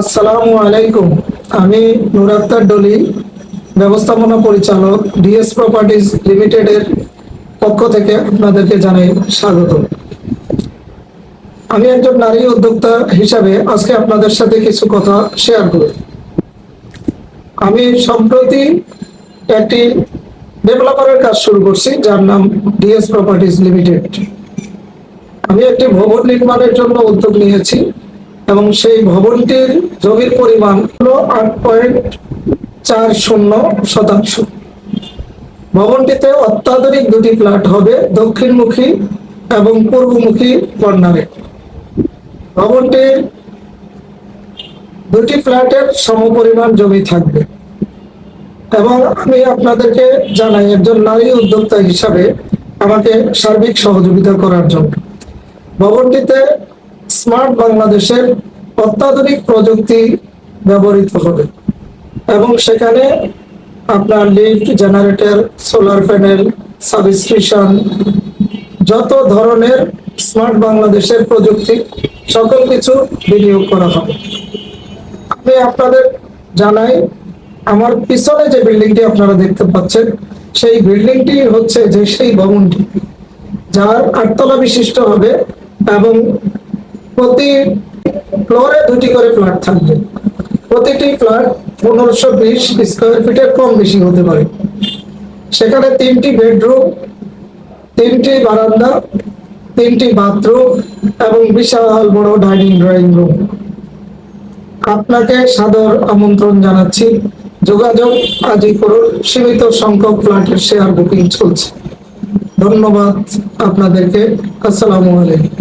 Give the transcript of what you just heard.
আসসালামু আলাইকুম। আমি নুর ডলি, ব্যবস্থাপনা পরিচালক ডিএস প্রপার্টিজ লিমিটেডের পক্ষ থেকে আপনাদেরকে জানাই স্বাগত। আমি একজন নারী উদ্যোক্তা হিসাবে আজকে আপনাদের সাথে কিছু কথা শেয়ার করব আমি সম্প্রতি একটি ডেভেলপারের কাজ শুরু করছি, যার নাম ডিএস প্রপার্টিজ লিমিটেড। আমি একটি ভবন নির্মাণের জন্য উদ্যোগ নিয়েছি। এবং সেই ভবনটির জমির পরিমাণ হলো আট পয়েন্ট চার শূন্য শতাংশ। ভবনটিতে অত্যাধুনিক দুটি ফ্ল্যাট হবে, দক্ষিণমুখী এবং পূর্বমুখী কর্নারে। ভবনটির দুটি ফ্ল্যাটের সমপরিমাণ জমি থাকবে। এবং আমি আপনাদেরকে জানাই, একজন নারী উদ্যোক্তা হিসাবে আমাকে সার্বিক সহযোগিতা করার জন্য। ভবনটিতে স্মার্ট বাংলাদেশের অত্যাধুনিক প্রযুক্তি ব্যবহৃত হবে। এবং সেখানে আপনার lift, generator, solar panel, subscription, যত ধরনের স্মার্ট বাংলাদেশের প্রযুক্তি, সকল কিছু বিনিয়োগ করা হবে। আমি আপনাদের জানাই, আমার পিছনে যে বিল্ডিংটি আপনারা দেখতে পাচ্ছেন, সেই বিল্ডিংটি হচ্ছে যে সেই ভবনটি, যার আটতলা বিশিষ্ট হবে এবং প্রতি ফ্লোরে দুটি করে ফ্ল্যাট থাকবে। প্রতিটি ফ্ল্যাট পনেরোশো বিশ স্কোয়ার ফিটের কম বেশি হতে পারে। সেখানে তিনটি বেডরুম তিনটি বারান্দা, তিনটি বাথরুম এবং বিশাল বড় ডাইনিং ড্রয়িং রুম আপনাকে সাদর আমন্ত্রণ জানাচ্ছি। যোগাযোগ আজই করুন। সীমিত সংখ্যক ফ্ল্যাটের শেয়ার বুকিং চলছে। ধন্যবাদ আপনাদেরকে। আসসালামু আলাইকুম।